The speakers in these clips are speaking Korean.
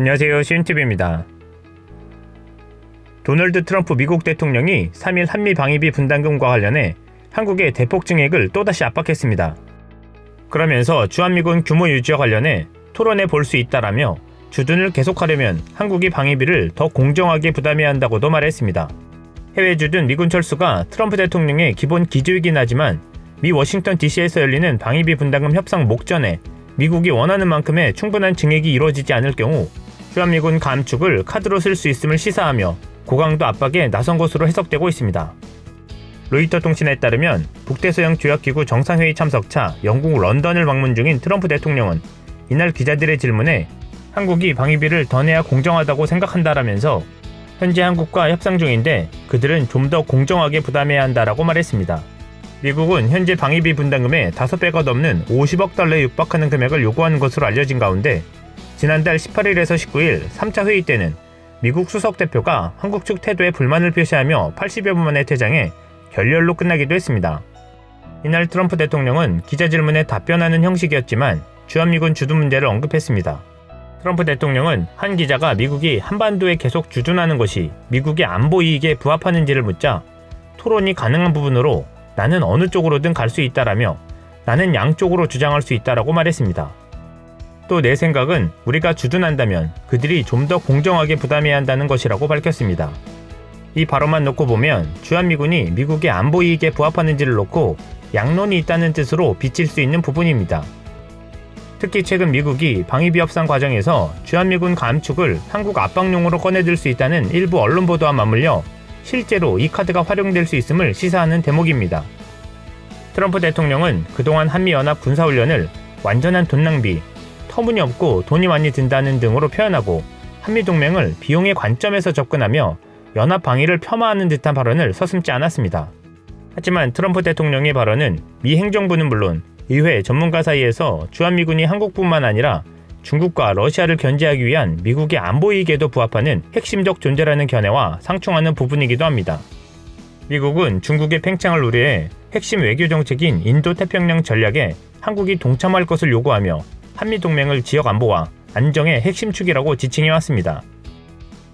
안녕하세요. 시윤TV입니다. 도널드 트럼프 미국 대통령이 3일 한미 방위비 분담금과 관련해 한국의 대폭 증액을 또다시 압박했습니다. 그러면서 주한미군 규모 유지와 관련해 토론해 볼 수 있다라며 주둔을 계속하려면 한국이 방위비를 더 공정하게 부담해야 한다고도 말했습니다. 해외 주둔 미군 철수가 트럼프 대통령의 기본 기조이긴 하지만 미 워싱턴 DC에서 열리는 방위비 분담금 협상 목전에 미국이 원하는 만큼의 충분한 증액이 이루어지지 않을 경우 주한미군 감축을 카드로 쓸 수 있음을 시사하며 고강도 압박에 나선 것으로 해석되고 있습니다. 로이터 통신에 따르면 북대서양 조약기구 정상회의 참석차 영국 런던을 방문 중인 트럼프 대통령은 이날 기자들의 질문에 한국이 방위비를 더 내야 공정하다고 생각한다라면서 현재 한국과 협상 중인데 그들은 좀 더 공정하게 부담해야 한다라고 말했습니다. 미국은 현재 방위비 분담금의 5배가 넘는 50억 달러에 육박하는 금액을 요구하는 것으로 알려진 가운데 지난달 18일에서 19일 3차 회의 때는 미국 수석 대표가 한국 측 태도에 불만을 표시하며 80여 분 만에 퇴장해 결렬로 끝나기도 했습니다. 이날 트럼프 대통령은 기자 질문에 답변하는 형식이었지만 주한미군 주둔 문제를 언급했습니다. 트럼프 대통령은 한 기자가 미국이 한반도에 계속 주둔하는 것이 미국의 안보 이익에 부합하는지를 묻자 토론이 가능한 부분으로 나는 어느 쪽으로든 갈 수 있다라며 나는 양쪽으로 주장할 수 있다라고 말했습니다. 또 내 생각은 우리가 주둔한다면 그들이 좀 더 공정하게 부담해야 한다는 것이라고 밝혔습니다. 이 발언만 놓고 보면 주한미군이 미국의 안보 이익에 부합하는지를 놓고 양론이 있다는 뜻으로 비칠 수 있는 부분입니다. 특히 최근 미국이 방위비 협상 과정에서 주한미군 감축을 한국 압박용으로 꺼내들 수 있다는 일부 언론 보도와 맞물려 실제로 이 카드가 활용될 수 있음을 시사하는 대목입니다. 트럼프 대통령은 그동안 한미연합 군사훈련을 완전한 돈 낭비, 터무니 없고 돈이 많이 든다는 등으로 표현하고 한미동맹을 비용의 관점에서 접근하며 연합 방위를 폄하하는 듯한 발언을 서슴지 않았습니다. 하지만 트럼프 대통령의 발언은 미 행정부는 물론 의회 전문가 사이에서 주한미군이 한국뿐만 아니라 중국과 러시아를 견제하기 위한 미국의 안보 이익에도 부합하는 핵심적 존재라는 견해와 상충하는 부분이기도 합니다. 미국은 중국의 팽창을 우려해 핵심 외교 정책인 인도 태평양 전략에 한국이 동참할 것을 요구하며 한미동맹을 지역 안보와 안정의 핵심 축이라고 지칭해 왔습니다.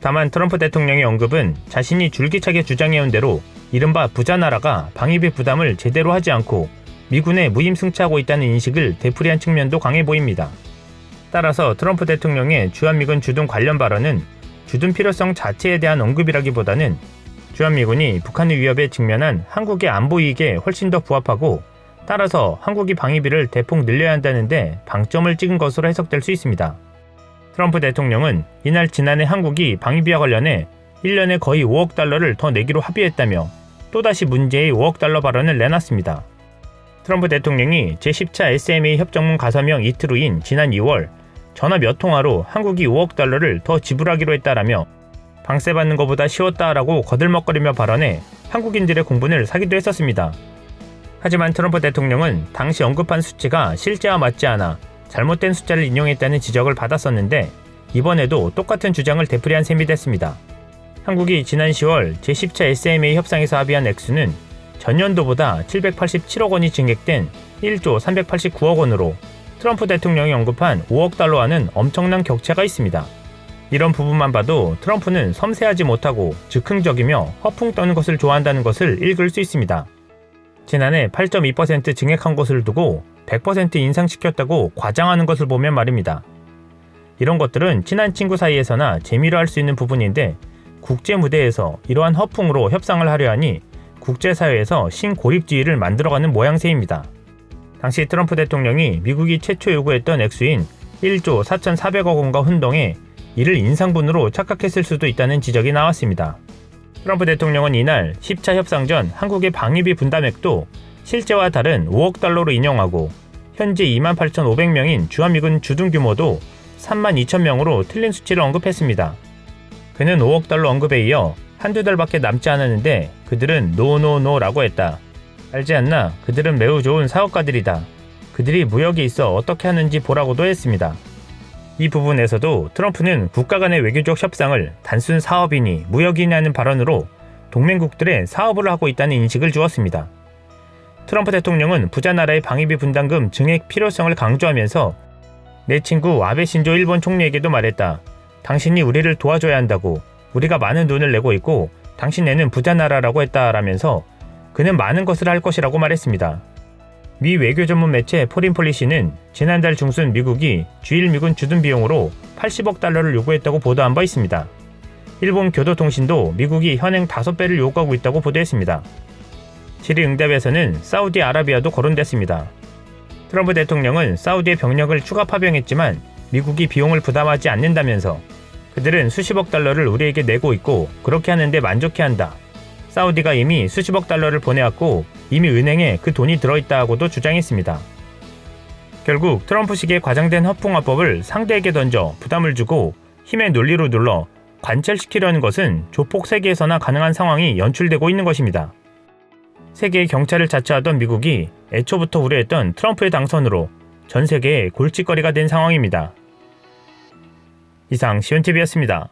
다만 트럼프 대통령의 언급은 자신이 줄기차게 주장해온 대로 이른바 부자 나라가 방위비 부담을 제대로 하지 않고 미군에 무임승차하고 있다는 인식을 되풀이한 측면도 강해 보입니다. 따라서 트럼프 대통령의 주한미군 주둔 관련 발언은 주둔 필요성 자체에 대한 언급이라기보다는 주한미군이 북한의 위협에 직면한 한국의 안보 이익에 훨씬 더 부합하고 따라서 한국이 방위비를 대폭 늘려야 한다는데 방점을 찍은 것으로 해석될 수 있습니다. 트럼프 대통령은 이날 지난해 한국이 방위비와 관련해 1년에 거의 5억 달러를 더 내기로 합의했다며 또다시 문제의 5억 달러 발언을 내놨습니다. 트럼프 대통령이 제10차 SMA 협정문 가서명 이틀 후인 지난 2월 전화 몇 통화로 한국이 5억 달러를 더 지불하기로 했다라며 방세 받는 것보다 쉬웠다라고 거들먹거리며 발언해 한국인들의 공분을 사기도 했었습니다. 하지만 트럼프 대통령은 당시 언급한 수치가 실제와 맞지 않아 잘못된 숫자를 인용했다는 지적을 받았었는데 이번에도 똑같은 주장을 되풀이한 셈이 됐습니다. 한국이 지난 10월 제10차 SMA 협상에서 합의한 액수는 전년도보다 787억 원이 증액된 1조 389억 원으로 트럼프 대통령이 언급한 5억 달러와는 엄청난 격차가 있습니다. 이런 부분만 봐도 트럼프는 섬세하지 못하고 즉흥적이며 허풍 떠는 것을 좋아한다는 것을 읽을 수 있습니다. 지난해 8.2% 증액한 것을 두고 100% 인상시켰다고 과장하는 것을 보면 말입니다. 이런 것들은 친한 친구 사이에서나 재미로 할 수 있는 부분인데 국제 무대에서 이러한 허풍으로 협상을 하려 하니 국제사회에서 신고립주의를 만들어가는 모양새입니다. 당시 트럼프 대통령이 미국이 최초 요구했던 액수인 1조 4,400억 원과 혼동해 이를 인상분으로 착각했을 수도 있다는 지적이 나왔습니다. 트럼프 대통령은 이날 10차 협상 전 한국의 방위비 분담액도 실제와 다른 5억 달러로 인용하고 현재 28,500명인 주한미군 주둔 규모도 3만 2천 명으로 틀린 수치를 언급했습니다. 그는 5억 달러 언급에 이어 한두 달밖에 남지 않았는데 그들은 노노노라고 했다. 알지 않나? 그들은 매우 좋은 사업가들이다. 그들이 무역에 있어 어떻게 하는지 보라고도 했습니다. 이 부분에서도 트럼프는 국가 간의 외교적 협상을 단순 사업이니 무역이냐는 발언으로 동맹국들의 사업을 하고 있다는 인식을 주었습니다. 트럼프 대통령은 부자 나라의 방위비 분담금 증액 필요성을 강조하면서 내 친구 아베 신조 일본 총리에게도 말했다. 당신이 우리를 도와줘야 한다고 우리가 많은 돈을 내고 있고 당신네는 부자 나라라고 했다라면서 그는 많은 것을 할 것이라고 말했습니다. 미 외교 전문 매체 포린폴리시는 지난달 중순 미국이 주일 미군 주둔 비용으로 80억 달러를 요구했다고 보도한 바 있습니다. 일본 교도통신도 미국이 현행 5배를 요구하고 있다고 보도했습니다. 질의응답에서는 사우디아라비아도 거론됐습니다. 트럼프 대통령은 사우디의 병력을 추가 파병했지만 미국이 비용을 부담하지 않는다면서 그들은 수십억 달러를 우리에게 내고 있고 그렇게 하는데 만족해 한다. 사우디가 이미 수십억 달러를 보내왔고 이미 은행에 그 돈이 들어있다고도 주장했습니다. 결국 트럼프식의 과장된 허풍화법을 상대에게 던져 부담을 주고 힘의 논리로 눌러 관철시키려는 것은 조폭 세계에서나 가능한 상황이 연출되고 있는 것입니다. 세계의 경찰을 자처하던 미국이 애초부터 우려했던 트럼프의 당선으로 전 세계의 골칫거리가 된 상황입니다. 이상 시온TV였습니다.